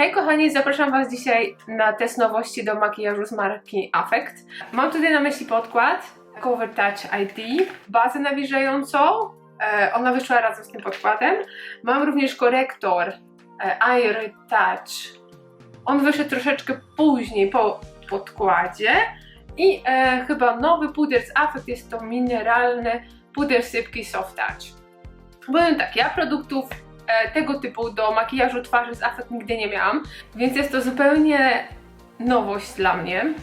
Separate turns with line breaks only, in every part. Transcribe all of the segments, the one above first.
Hej kochani, zapraszam Was dzisiaj na test nowości do makijażu z marki Affect. Mam tutaj na myśli podkład Cover Touch ID, bazę nawilżającą, e, ona wyszła razem z tym podkładem. Mam również korektor e, Air Touch, on wyszedł troszeczkę później po podkładzie i e, chyba nowy puder z Affect jest to mineralny puder sypki Soft Touch. Powiem tak, ja produktów tego typu do makijażu twarzy z Affect nigdy nie miałam, więc jest to zupełnie nowość dla mnie.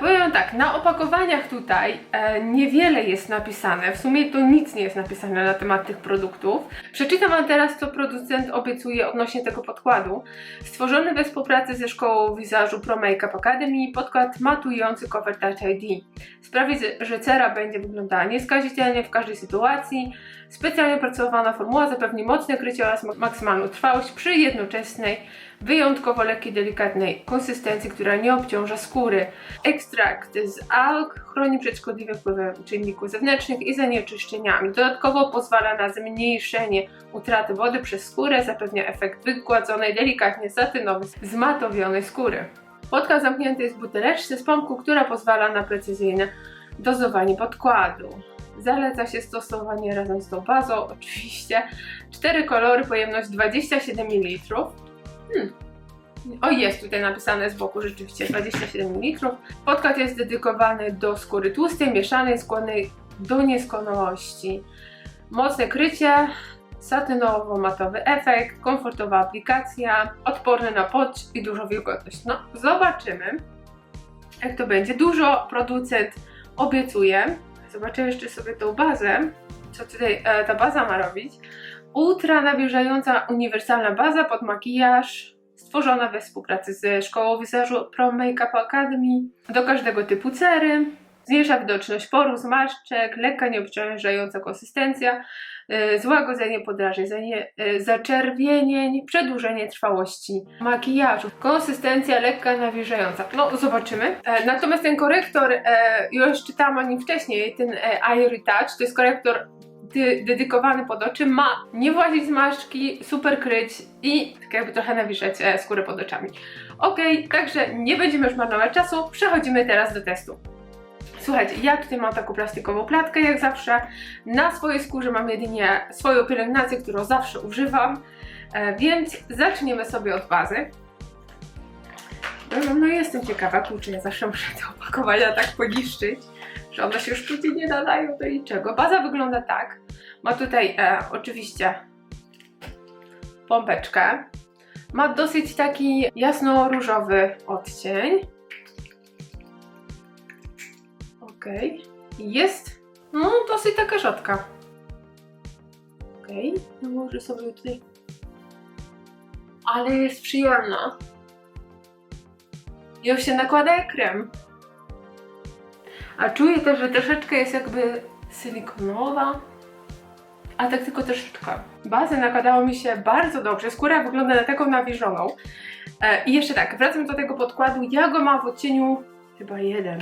Powiem tak, na opakowaniach tutaj e, niewiele jest napisane, w sumie to nic nie jest napisane na temat tych produktów. Przeczytam Wam teraz, co producent obiecuje odnośnie tego podkładu. Stworzony we współpracy ze szkołą wizażu Pro Makeup Academy, podkład matujący Cover Touch ID. Sprawi, że cera będzie wyglądała nieskazitelnie w każdej sytuacji. Specjalnie opracowana formuła zapewni mocne krycie oraz mak- maksymalną trwałość przy jednoczesnej, wyjątkowo lekkiej, delikatnej konsystencji, która nie obciąża skóry. Ekstrakt z alg chroni przed szkodliwym wpływem czynników zewnętrznych i zanieczyszczeniami. Dodatkowo pozwala na zmniejszenie utraty wody przez skórę, zapewnia efekt wygładzonej, delikatnie satynowej, zmatowionej skóry. Podkład zamknięty jest w buteleczce z pompką, która pozwala na precyzyjne dozowanie podkładu. Zaleca się stosowanie razem z tą bazą, oczywiście. Cztery kolory, pojemność 27 ml. Hmm. O, jest tutaj napisane z boku rzeczywiście 27 ml. Podkład jest dedykowany do skóry tłustej, mieszanej, skłonnej do nieskonałości. Mocne krycie, satynowo-matowy efekt, komfortowa aplikacja, odporny na pot i dużo wilgotność. No, zobaczymy, jak to będzie. Dużo producent obiecuje. Zobaczę jeszcze sobie tą bazę, co tutaj e, ta baza ma robić. Ultra nawilżająca uniwersalna baza pod makijaż, stworzona we współpracy ze szkołą wizażu Pro Makeup Academy do każdego typu cery. Zmniejsza widoczność porów, zmarszczek, lekka, nieobciążająca konsystencja, e, złagodzenie podrażnień, e, zaczerwienień, przedłużenie trwałości makijażu. Konsystencja lekka, nawilżająca. No, zobaczymy. E, natomiast ten korektor, e, już czytałam o nim wcześniej, ten e, Airy Touch, to jest korektor dedykowany pod oczy, ma nie włazić zmarszczki, super kryć i tak jakby trochę nawilżać e, skórę pod oczami. Ok, także nie będziemy już marnować czasu, przechodzimy teraz do testu. Słuchajcie, ja tutaj mam taką plastikową klatkę jak zawsze. Na swojej skórze mam jedynie swoją pielęgnację, którą zawsze używam, e, więc zaczniemy sobie od bazy. No, no jestem ciekawa, kurczę, ja zawsze muszę te opakowania tak poniszczyć, że one się już później nie nadają do niczego. Baza wygląda tak. Ma tutaj e, oczywiście pompeczkę. Ma dosyć taki jasno-różowy odcień. Okej. Jest no dosyć taka rzadka. Okej, nałożę sobie tutaj. Ale jest przyjemna. Już się nakłada jak krem. A czuję też, że troszeczkę jest jakby silikonowa. A tak tylko troszeczkę. Bazę nakładało mi się bardzo dobrze. Skóra wygląda na taką nawilżoną. E, I jeszcze tak, wracam do tego podkładu. Ja go mam w odcieniu chyba jeden.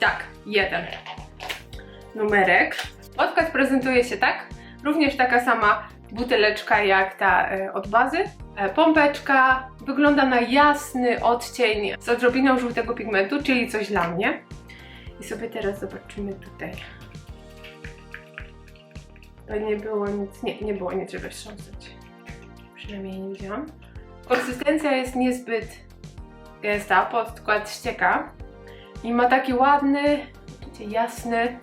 Tak, jeden. Numerek. Podkład prezentuje się tak. Również taka sama buteleczka jak ta e, od bazy. E, pompeczka wygląda na jasny odcień z odrobiną żółtego pigmentu, czyli coś dla mnie. I sobie teraz zobaczymy tutaj. Nie było nic, nie, nie było nic, żeby wstrząsać. Przynajmniej nie widziałam. Konsystencja jest niezbyt gęsta, podkład ścieka i ma taki ładny, jasny,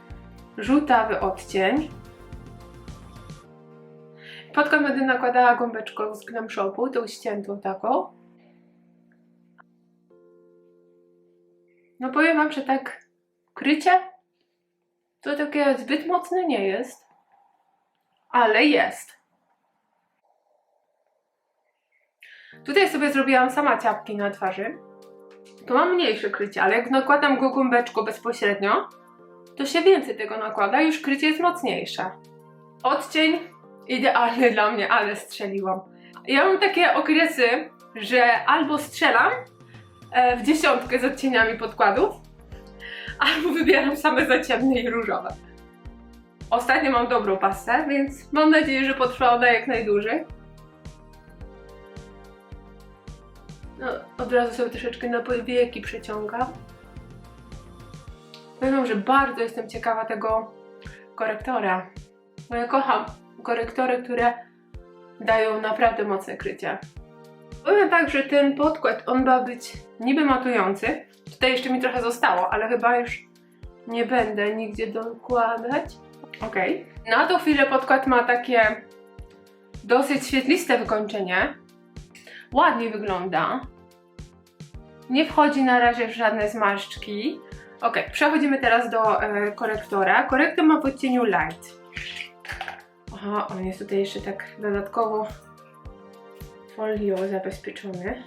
żółtawy odcień. Podkład będę nakładała gąbeczką z Glam Shopu, tą ściętą taką. No powiem wam, że tak krycie to takie zbyt mocne nie jest, ale jest. Tutaj sobie zrobiłam sama ciapki na twarzy. To mam mniejsze krycie, ale jak nakładam go gąbeczką bezpośrednio, to się więcej tego nakłada i już krycie jest mocniejsze. Odcień idealny dla mnie, ale strzeliłam. Ja mam takie okresy, że albo strzelam e, w dziesiątkę z odcieniami podkładów, albo wybieram same za ciemne i różowe. Ostatnio mam dobrą pasę, więc mam nadzieję, że potrwa ona jak najdłużej. No, od razu sobie troszeczkę na powieki przeciągam. Powiem że bardzo jestem ciekawa tego korektora. Bo ja kocham korektory, które dają naprawdę mocne krycie. Powiem tak, że ten podkład, on ma być niby matujący. Tutaj jeszcze mi trochę zostało, ale chyba już nie będę nigdzie dokładać. Ok. Na tą chwilę podkład ma takie dosyć świetliste wykończenie. Ładnie wygląda. Nie wchodzi na razie w żadne zmarszczki. Ok, przechodzimy teraz do e, korektora. Korektor ma w odcieniu light. Aha, on jest tutaj jeszcze tak dodatkowo folią zabezpieczony.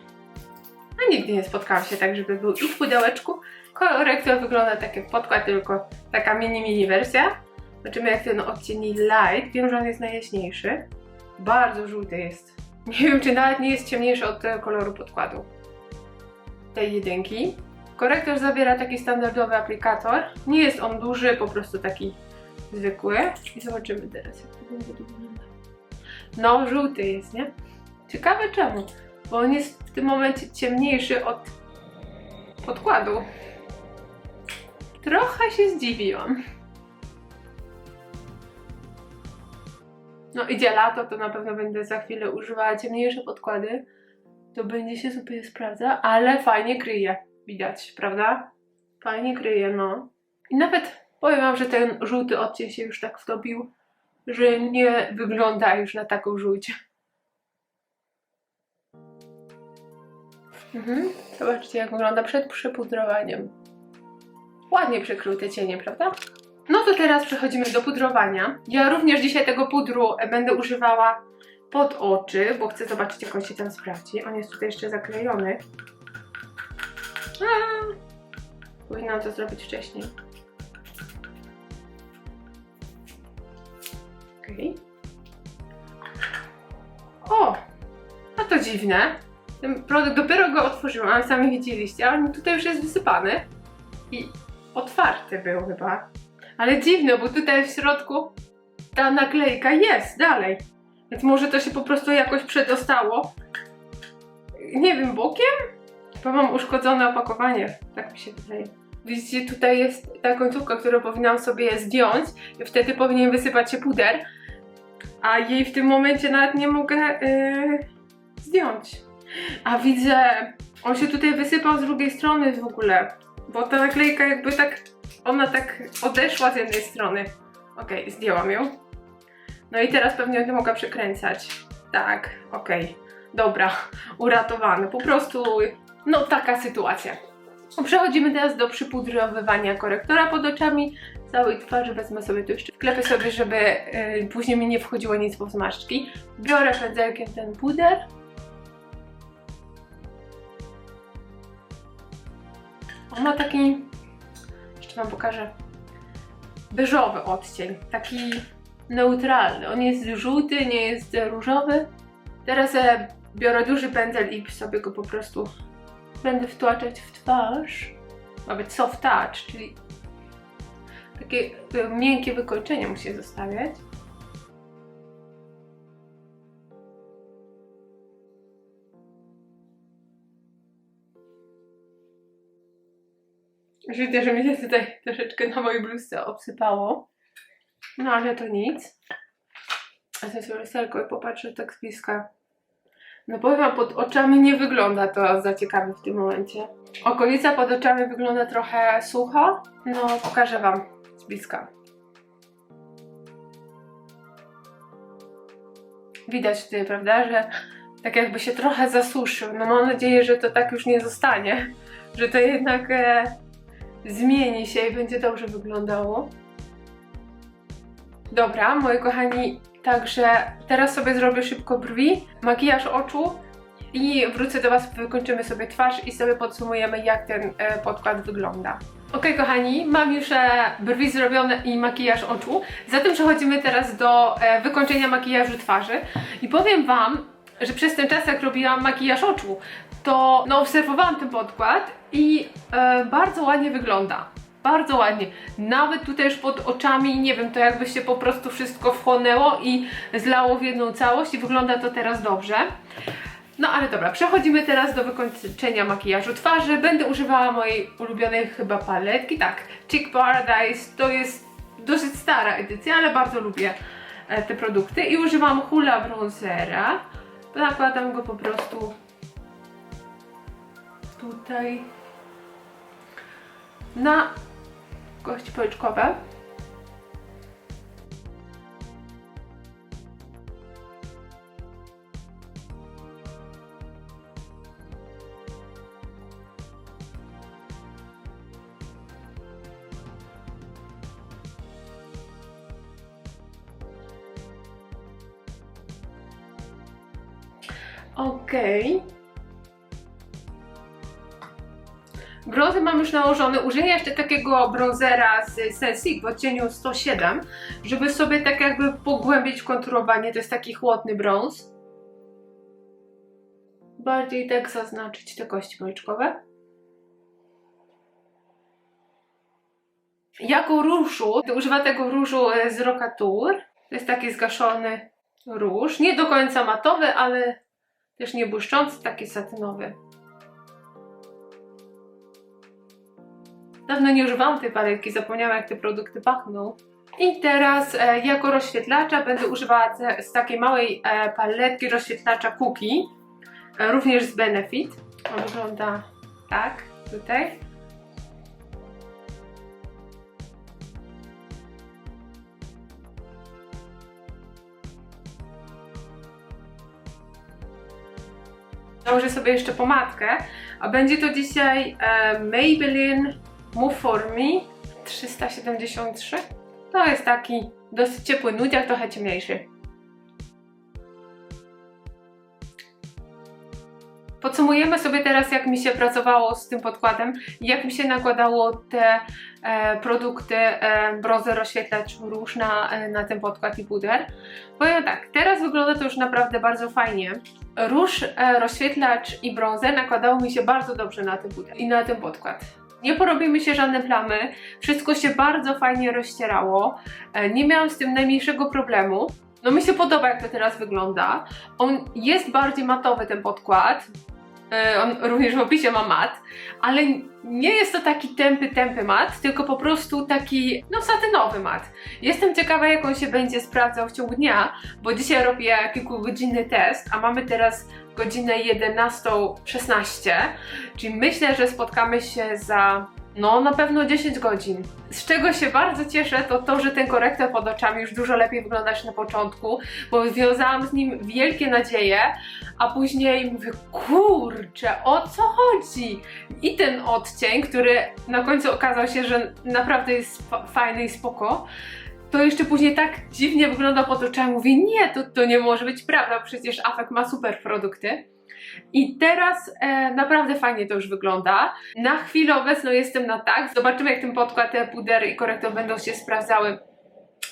A nigdy nie spotkałam się tak, żeby był i w pudełeczku. Korektor wygląda tak jak podkład, tylko taka mini, mini wersja. Zobaczymy jak ten odcień light. Wiem, że on jest najjaśniejszy. Bardzo żółty jest. Nie wiem, czy nawet nie jest ciemniejszy od koloru podkładu. Tej jedynki. Korektor zawiera taki standardowy aplikator. Nie jest on duży, po prostu taki zwykły. I zobaczymy teraz, jak to będzie wyglądać. No, żółty jest, nie? Ciekawe czemu, bo on jest w tym momencie ciemniejszy od podkładu. Trochę się zdziwiłam. No idzie lato, to na pewno będę za chwilę używała ciemniejsze podkłady. To będzie się super sprawdza, ale fajnie kryje. Widać, prawda? Fajnie kryje, no. I nawet powiem wam, że ten żółty odcień się już tak wtopił, że nie wygląda już na taką żółć. Mhm. Zobaczcie, jak wygląda przed przypudrowaniem. Ładnie przykrył te cienie, prawda? No to teraz przechodzimy do pudrowania. Ja również dzisiaj tego pudru będę używała pod oczy, bo chcę zobaczyć, jak on się tam sprawdzi. On jest tutaj jeszcze zaklejony. A, powinnam to zrobić wcześniej. Okej. O! No to dziwne. Ten produkt dopiero go otworzyłam, sami widzieliście, ale tutaj już jest wysypany. I otwarty był chyba. Ale dziwne, bo tutaj w środku ta naklejka jest dalej. Więc może to się po prostu jakoś przedostało. Nie wiem, bokiem? Bo mam uszkodzone opakowanie. Tak mi się wydaje. Widzicie, tutaj jest ta końcówka, którą powinnam sobie zdjąć. I wtedy powinien wysypać się puder. A jej w tym momencie nawet nie mogę yy, zdjąć. A widzę, on się tutaj wysypał z drugiej strony w ogóle. Bo ta naklejka jakby tak, ona tak odeszła z jednej strony. Okej, zdjęłam ją. No i teraz pewnie będę mogła przekręcać. Tak, okej. Dobra, uratowany. Po prostu, no taka sytuacja. Przechodzimy teraz do przypudrowywania korektora pod oczami. Całej twarzy wezmę sobie tu jeszcze wklepę sobie, żeby yy, później mi nie wchodziło nic po zmarszczki. Biorę pędzelkiem ten puder. On ma taki, wam pokażę, beżowy odcień, taki neutralny. On jest żółty, nie jest różowy. Teraz e, biorę duży pędzel i sobie go po prostu będę wtłaczać w twarz. Ma być soft touch, czyli takie e, miękkie wykończenie musi zostawiać. Widzę, że mi się tutaj troszeczkę na mojej bluzce obsypało. No ale to nic. A sobie lusterko i popatrzę tak z bliska. No powiem wam, pod oczami nie wygląda to za ciekawie w tym momencie. Okolica pod oczami wygląda trochę sucho. No pokażę wam z bliska. Widać tutaj, prawda, że tak jakby się trochę zasuszył. No mam nadzieję, że to tak już nie zostanie. Że to jednak e, zmieni się i będzie dobrze wyglądało. Dobra, moi kochani, także teraz sobie zrobię szybko brwi, makijaż oczu i wrócę do Was, wykończymy sobie twarz i sobie podsumujemy, jak ten e, podkład wygląda. Ok, kochani, mam już e, brwi zrobione i makijaż oczu. Zatem przechodzimy teraz do e, wykończenia makijażu twarzy. I powiem Wam, że przez ten czas, jak robiłam makijaż oczu, to no, obserwowałam ten podkład i e, bardzo ładnie wygląda. Bardzo ładnie. Nawet tutaj już pod oczami, nie wiem, to jakby się po prostu wszystko wchłonęło i zlało w jedną całość i wygląda to teraz dobrze. No ale dobra, przechodzimy teraz do wykończenia makijażu twarzy. Będę używała mojej ulubionej chyba paletki, tak, Cheek Paradise. To jest dosyć stara edycja, ale bardzo lubię e, te produkty. I używam Hula Bronzera. Nakładam go po prostu tutaj na kości policzkowe. Mam już nałożony. Użyję jeszcze takiego bronzera z Sensic w odcieniu 107, żeby sobie tak jakby pogłębić konturowanie. To jest taki chłodny brąz. Bardziej tak zaznaczyć te kości policzkowe. Jako różu, to używam tego różu e, z Rocatour. To jest taki zgaszony róż. Nie do końca matowy, ale też nie błyszczący, taki satynowy. Dawno nie używałam tej paletki, zapomniałam jak te produkty pachną. I teraz e, jako rozświetlacza będę używała te, z takiej małej e, paletki rozświetlacza Cookie, e, również z Benefit. On wygląda tak, tutaj. Założę sobie jeszcze pomadkę, a będzie to dzisiaj e, Maybelline Move For Me 373. To jest taki dosyć ciepły nudziak, trochę ciemniejszy. Podsumujemy sobie teraz, jak mi się pracowało z tym podkładem, jak mi się nakładało te e, produkty, e, bronzer, rozświetlacz róż na, e, na ten podkład i puder. Powiem tak, teraz wygląda to już naprawdę bardzo fajnie. Róż, e, rozświetlacz i bronzer nakładało mi się bardzo dobrze na ten puder i na ten podkład. Nie porobimy się żadne plamy, wszystko się bardzo fajnie rozcierało, e, nie miałam z tym najmniejszego problemu. No mi się podoba jak to teraz wygląda. On jest bardziej matowy ten podkład, on również w opisie ma mat, ale nie jest to taki tępy, tępy mat, tylko po prostu taki, no satynowy mat. Jestem ciekawa, jak on się będzie sprawdzał w ciągu dnia, bo dzisiaj robię kilkugodzinny test, a mamy teraz godzinę 11.16, czyli myślę, że spotkamy się za, no na pewno 10 godzin. Z czego się bardzo cieszę, to to, że ten korektor pod oczami już dużo lepiej wygląda niż na początku, bo związałam z nim wielkie nadzieje, a później mówię, kurczę, o co chodzi? I ten odcień, który na końcu okazał się, że naprawdę jest fa- fajny i spoko, to jeszcze później tak dziwnie wygląda pod oczami. Mówię, nie, to, to nie może być prawda, przecież Afek ma super produkty. I teraz e, naprawdę fajnie to już wygląda. Na chwilę obecną jestem na tak. Zobaczymy, jak ten podkład, te pudery i korektor będą się sprawdzały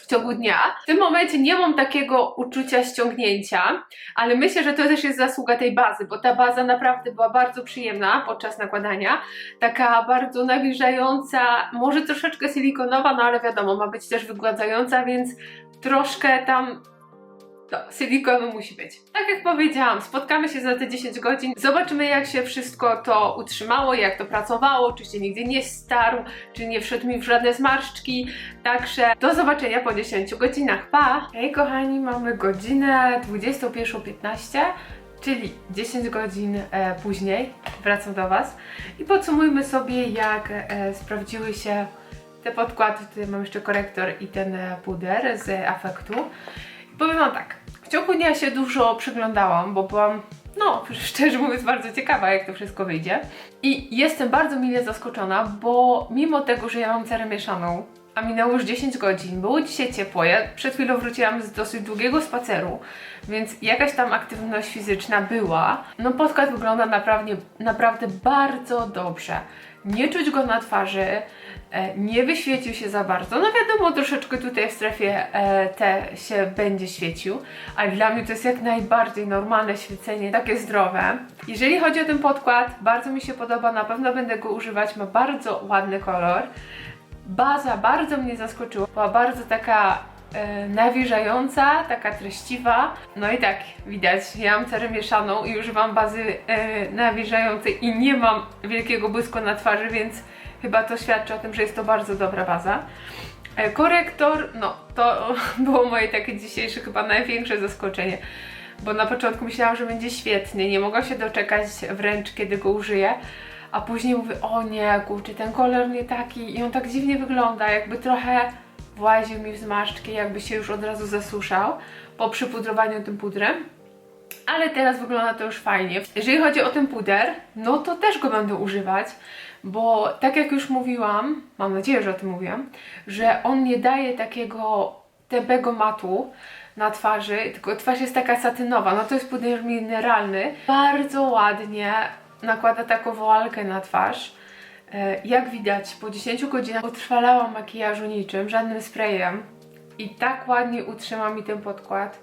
w ciągu dnia. W tym momencie nie mam takiego uczucia ściągnięcia, ale myślę, że to też jest zasługa tej bazy, bo ta baza naprawdę była bardzo przyjemna podczas nakładania. Taka bardzo nawilżająca, może troszeczkę silikonowa, no ale wiadomo, ma być też wygładzająca, więc troszkę tam no, silikonu musi być. Tak jak powiedziałam, spotkamy się za te 10 godzin, zobaczymy jak się wszystko to utrzymało, jak to pracowało, czy się nigdzie nie starł, czy nie wszedł mi w żadne zmarszczki. Także do zobaczenia po 10 godzinach. Pa! Hej kochani, mamy godzinę 21.15 czyli 10 godzin e, później wracam do Was i podsumujmy sobie jak e, sprawdziły się te podkłady, tutaj mam jeszcze korektor i ten e, puder z afektu. Powiem Wam tak, w ciągu dnia się dużo przyglądałam, bo byłam, no szczerze mówiąc, bardzo ciekawa, jak to wszystko wyjdzie. I jestem bardzo mile zaskoczona, bo mimo tego, że ja mam cerę mieszaną, a minęło już 10 godzin, było dzisiaj ciepło, ja przed chwilą wróciłam z dosyć długiego spaceru, więc jakaś tam aktywność fizyczna była. No podkład wygląda naprawdę, naprawdę bardzo dobrze. Nie czuć go na twarzy, e, nie wyświecił się za bardzo. No wiadomo, troszeczkę tutaj w strefie e, T się będzie świecił, ale dla mnie to jest jak najbardziej normalne świecenie, takie zdrowe. Jeżeli chodzi o ten podkład, bardzo mi się podoba, na pewno będę go używać, ma bardzo ładny kolor. Baza bardzo mnie zaskoczyła, była bardzo taka e, nawilżająca, taka treściwa. No i tak, widać, ja mam cerę mieszaną i używam bazy e, nawilżającej i nie mam wielkiego błysku na twarzy, więc chyba to świadczy o tym, że jest to bardzo dobra baza. E, Korektor, no to było moje takie dzisiejsze chyba największe zaskoczenie, bo na początku myślałam, że będzie świetny, nie mogłam się doczekać wręcz kiedy go użyję, a później mówię, o nie, kurczę, ten kolor nie taki i on tak dziwnie wygląda, jakby trochę właził mi w zmarszczki, jakby się już od razu zasuszał po przypudrowaniu tym pudrem. Ale teraz wygląda to już fajnie. Jeżeli chodzi o ten puder, no to też go będę używać, bo tak jak już mówiłam, mam nadzieję, że o tym mówiłam, że on nie daje takiego tępego matu na twarzy, tylko twarz jest taka satynowa. No to jest puder mineralny. Bardzo ładnie nakłada taką woalkę na twarz. E, Jak widać, po 10 godzinach utrwalałam makijażu niczym, żadnym sprayem i tak ładnie utrzyma mi ten podkład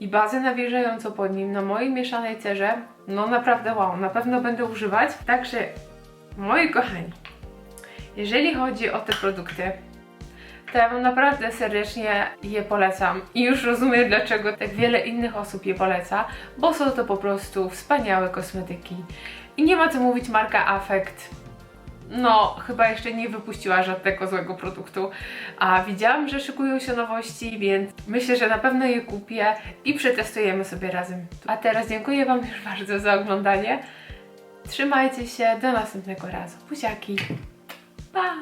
i bazę nawilżającą pod nim na mojej mieszanej cerze. No naprawdę wow, na pewno będę używać. Także moi kochani, jeżeli chodzi o te produkty, to ja Wam naprawdę serdecznie je polecam i już rozumiem, dlaczego tak wiele innych osób je poleca, bo są to po prostu wspaniałe kosmetyki. I nie ma co mówić, marka Affect no, chyba jeszcze nie wypuściła żadnego złego produktu, a widziałam, że szykują się nowości, więc myślę, że na pewno je kupię i przetestujemy sobie razem. A teraz dziękuję Wam już bardzo za oglądanie. Trzymajcie się, do następnego razu. Buziaki. Pa!